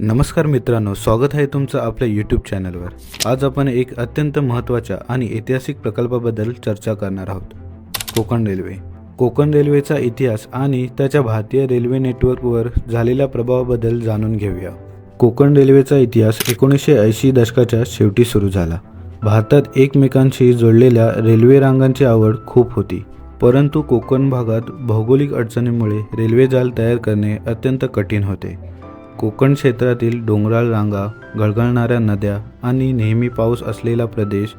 नमस्कार मित्रांनो स्वागत आहे तुमचं आपल्या यूट्यूब चॅनलवर आज आपण एक अत्यंत महत्त्वाच्या आणि ऐतिहासिक प्रकल्पाबद्दल चर्चा करणार आहोत. कोकण रेल्वे. कोकण रेल्वेचा इतिहास आणि त्याच्या भारतीय रेल्वे नेटवर्कवर झालेल्या प्रभावाबद्दल जाणून घेऊया. कोकण रेल्वेचा इतिहास एकोणीसशे ऐंशी दशकाच्या शेवटी सुरू झाला. भारतात एकमेकांशी जोडलेल्या रेल्वे रांगांची आवड खूप होती. परंतु कोकण भागात भौगोलिक अडचणीमुळे रेल्वे जाल तयार करणे अत्यंत कठीण होते. कोकण क्षेत्रातील डोंगराळ रांगा गळगळणाऱ्या नद्या आणि नेहमी पाऊस असलेला प्रदेश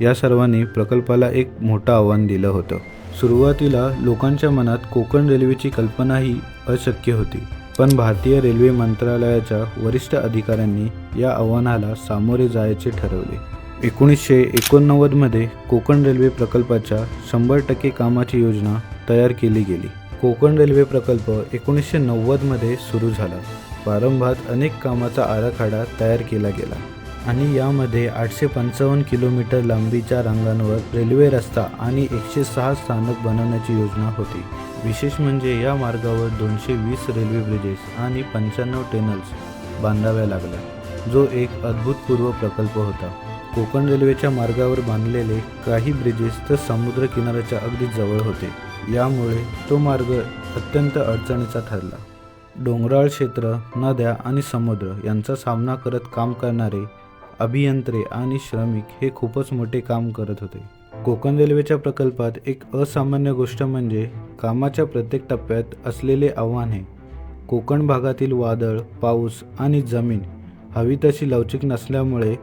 या सर्वांनी प्रकल्पाला एक मोठं आव्हान दिलं होतं. सुरुवातीला लोकांच्या मनात कोकण रेल्वेची कल्पनाही अशक्य होती पण भारतीय रेल्वे मंत्रालयाच्या वरिष्ठ अधिकाऱ्यांनी या आव्हानाला सामोरे जायचे ठरवले. एकोणीसशे एकोणनव्वदमध्ये कोकण रेल्वे प्रकल्पाच्या शंभर टक्के कामाची योजना तयार केली गेली. कोकण रेल्वे प्रकल्प एकोणीसशे नव्वदमध्ये सुरू झाला. प्रारंभात अनेक कामाचा आराखडा तयार केला गेला आणि यामध्ये आठशे पंचावन्न किलोमीटर लांबीच्या रांगांवर रेल्वे रस्ता आणि एकशे सहा स्थानक बनवण्याची योजना होती. विशेष म्हणजे या मार्गावर दोनशे वीस रेल्वे ब्रिजेस आणि पंच्याण्णव टेनल्स बांधाव्या लागल्या. जो एक अद्भुतपूर्व प्रकल्प होता. कोकण रेल्वेच्या मार्गावर बांधलेले काही ब्रिजेस तर समुद्र किनाऱ्याच्या अगदी जवळ होते. यामुळे तो मार्ग अत्यंत अडचणीचा ठरला. डोंगराळ क्षेत्र नद्या आणि समुद्र यांचा सामना करत काम करणारे अभियंत्रे आणि श्रमिक हे खूपच मोठे काम करत होते. कोकण रेल्वेच्या प्रकल्पात एक असामान्य गोष्ट म्हणजे कामाच्या प्रत्येक टप्प्यात असलेले आव्हान हे. कोकण भागातील वादळ पाऊस आणि जमीन हवी तशी लवचिक नसल्यामुळे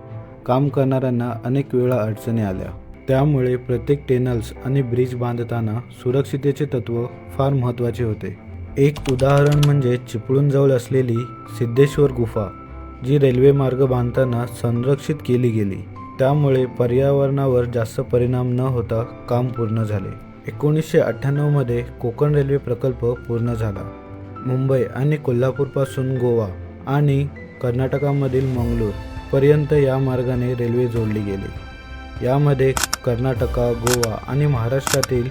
काम करणाऱ्यांना अनेक वेळा अडचणी आल्या. त्यामुळे प्रत्येक टेनल्स आणि ब्रिज बांधताना सुरक्षितेचे तत्त्व फार महत्त्वाचे होते. एक उदाहरण म्हणजे चिपळूणजवळ असलेली सिद्धेश्वर गुफा जी रेल्वे मार्ग बांधताना संरक्षित केली गेली. त्यामुळे पर्यावरणावर जास्त परिणाम न होता काम पूर्ण झाले. एकोणीसशे अठ्ठ्याण्णवमध्ये कोकण रेल्वे प्रकल्प पूर्ण झाला. मुंबई आणि कोल्हापूरपासून गोवा आणि कर्नाटकामधील मंगलोर पर्यंत या मार्गाने रेल्वे जोडली गेली. यामध्ये कर्नाटका गोवा आणि महाराष्ट्रातील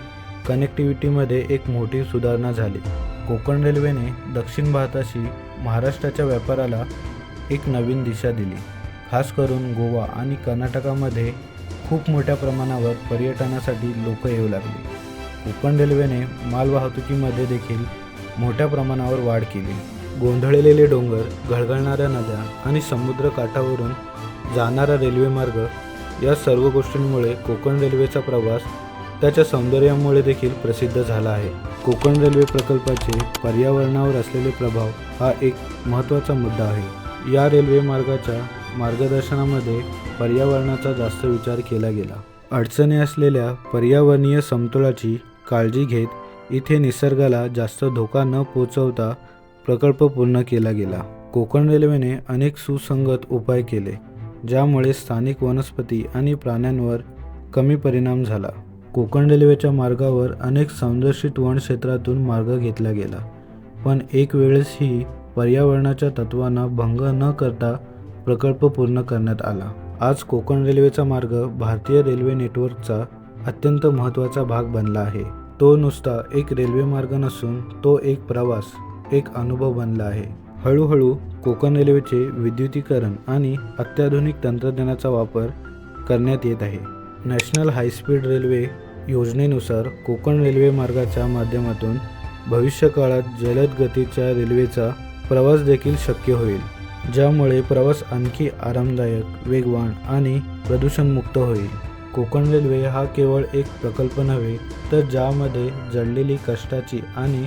कनेक्टिव्हिटीमध्ये एक मोठी सुधारणा झाली. कोकण रेल्वेने दक्षिण भारताशी महाराष्ट्राच्या व्यापाराला एक नवीन दिशा दिली. खास करून गोवा आणि कर्नाटकामध्ये खूप मोठ्या प्रमाणावर पर्यटनासाठी लोक येऊ लागली. कोकण रेल्वेने मालवाहतुकीमध्ये देखील मोठ्या प्रमाणावर वाढ केली. गोंधळलेले डोंगर घळघळणाऱ्या नद्या आणि समुद्र काठावरून जाणारा रेल्वेमार्ग या सर्व गोष्टींमुळे कोकण रेल्वेचा प्रवास त्याच्या सौंदर्यामुळे देखील प्रसिद्ध झाला आहे. कोकण रेल्वे प्रकल्पाचे पर्यावरणावर असलेले प्रभाव हा एक महत्त्वाचा मुद्दा आहे. या रेल्वे मार्गाच्या मार्गदर्शनामध्ये पर्यावरणाचा जास्त विचार केला गेला. अडचणी असलेल्या पर्यावरणीय समतोलाची काळजी घेत इथे निसर्गाला जास्त धोका न पोचवता प्रकल्प पूर्ण केला गेला. कोकण रेल्वेने अनेक सुसंगत उपाय केले ज्यामुळे स्थानिक वनस्पती आणि प्राण्यांवर कमी परिणाम झाला. कोकण रेल्वेच्या मार्गावर अनेक संरक्षित वनक्षेत्रातून मार्ग घेतला गेला. पण एक वेळेस ही पर्यावरणाच्या तत्वांना भंग न करता प्रकल्प पूर्ण करण्यात आला. आज कोकण रेल्वेचा मार्ग भारतीय रेल्वे नेटवर्कचा अत्यंत महत्त्वाचा भाग बनला आहे. तो नुसता एक रेल्वे मार्ग नसून तो एक प्रवास एक अनुभव बनला आहे. हळूहळू कोकण रेल्वेचे विद्युतीकरण आणि अत्याधुनिक तंत्रज्ञानाचा वापर करण्यात येत आहे. नॅशनल हायस्पीड रेल्वे योजनेनुसार कोकण रेल्वे मार्गाच्या माध्यमातून भविष्यकाळात जलद गतीच्या रेल्वेचा प्रवास देखील शक्य होईल ज्यामुळे प्रवास आणखी आरामदायक वेगवान आणि प्रदूषणमुक्त होईल. कोकण रेल्वे हा केवळ एक प्रकल्प नव्हे तर ज्यामध्ये जडलेली कष्टाची आणि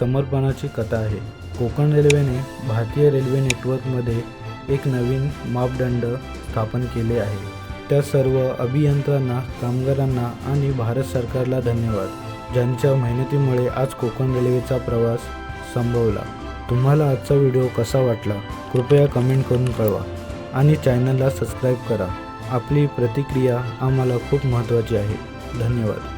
समर्पणाची कथा आहे. कोकण रेल्वेने भारतीय रेल्वे नेटवर्कमध्ये एक नवीन मापदंड स्थापन केले आहे. त्या सर्व अभियंत्यांना कामगारांना आणि भारत सरकारला धन्यवाद ज्यांच्या मेहनतीमुळे आज कोकण रेल्वेचा प्रवास संभवला तुम्हाला आजचा व्हिडिओ कसा वाटला कृपया कमेंट करून कळवा आणि चॅनलला सबस्क्राईब करा. आपली प्रतिक्रिया आम्हाला खूप महत्त्वाची आहे. धन्यवाद.